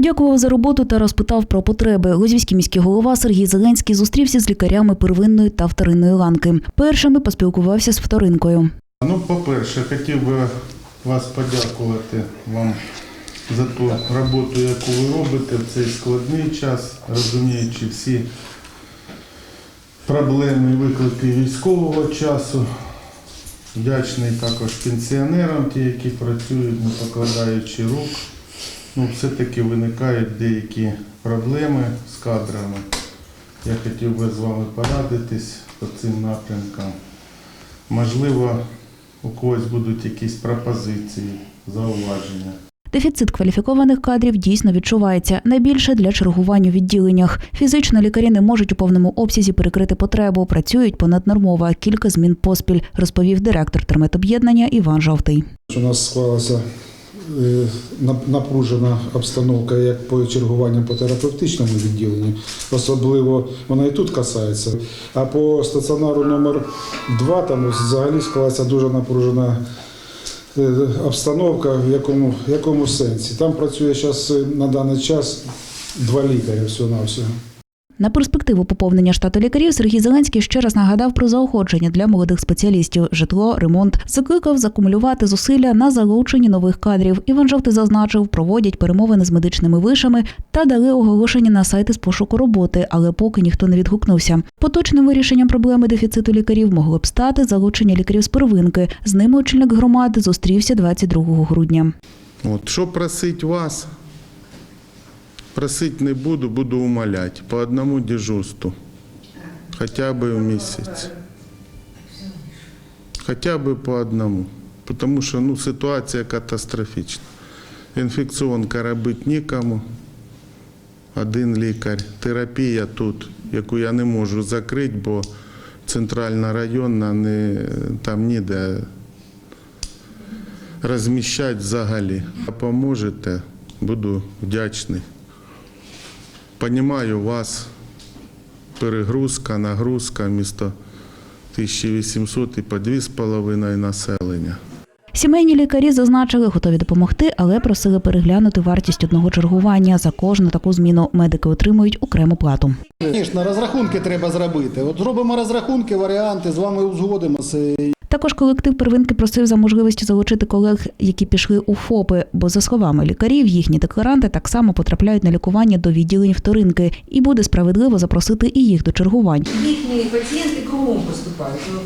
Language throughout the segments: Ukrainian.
Подякував за роботу та розпитав про потреби. Лозівський міський голова Сергій Зеленський зустрівся з лікарями первинної та вторинної ланки. Першими поспілкувався з вторинкою. Ну, по-перше, хотів би вас подякувати вам за ту роботу, яку ви робите в цей складний час, розуміючи всі проблеми і виклики військового часу. Вдячний також пенсіонерам, ті, які працюють, не покладаючи рук. Ну, все-таки виникають деякі проблеми з кадрами. Я хотів би з вами порадитись по цим напрямкам. Можливо, у когось будуть якісь пропозиції, зауваження. Дефіцит кваліфікованих кадрів дійсно відчувається найбільше для чергування у відділеннях. Фізично лікарі не можуть у повному обсязі перекрити потребу. Працюють понаднормово, а кілька змін поспіль, розповів директор терметоб'єднання Іван Жовтий. У нас склалася напружена обстановка як по чергуванням по терапевтичному відділенні, особливо вона і тут касається. А по стаціонару номер 2 там взагалі склалася дуже напружена е, обстановка, в якому, в якому сенсі. Там працює зараз на даний час два лікаря всього-навсього. На перспективу поповнення штату лікарів Сергій Зеленський ще раз нагадав про заохочення для молодих спеціалістів житло, ремонт. Закликав закумулювати зусилля на залученні нових кадрів. Іван Жовтий зазначив, проводять перемовини з медичними вишами та дали оголошення на сайти з пошуку роботи, але поки ніхто не відгукнувся. Поточним вирішенням проблеми дефіциту лікарів могло б стати залучення лікарів з первинки. З ними очільник громади зустрівся 22 грудня. От, що просить вас? Просить не буду, буду умолять. По одному дежурству. Хоча б в місяць. Хоча б по одному. Тому що ну, ситуація катастрофічна. Інфекціонка робити нікому. Один лікар. Терапія тут, яку я не можу закрити, бо центральна районна не, там ніде розміщати взагалі. Поможете, буду вдячний. Понімаю вас, перегрузка, нагрузка місто 1800 і по 2,5 населення. Сімейні лікарі зазначили, готові допомогти, але просили переглянути вартість одного чергування. За кожну таку зміну медики отримують окрему плату. Звісно, розрахунки треба зробити. От зробимо розрахунки, варіанти, з вами узгодимося. Також колектив первинки просив за можливості залучити колег, які пішли у ФОПи, бо за словами лікарів, їхні декларанти так само потрапляють на лікування до відділень вторинки, і буде справедливо запросити і їх до чергувань. Їхні пацієнти кругом поступають. Ну,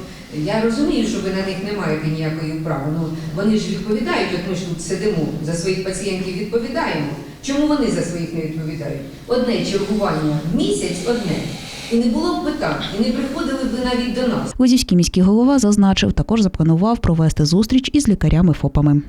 я розумію, що ви на них не маєте ніякої вправи. Ну, вони ж відповідають, от ми ж тут сидимо, за своїх пацієнтів відповідаємо. Чому вони за своїх не відповідають? Одне чергування в місяць, одне. І не було б питань, і не приходили б навіть до нас. Лозівський міський голова зазначив, також запланував провести зустріч із лікарями ФОПами.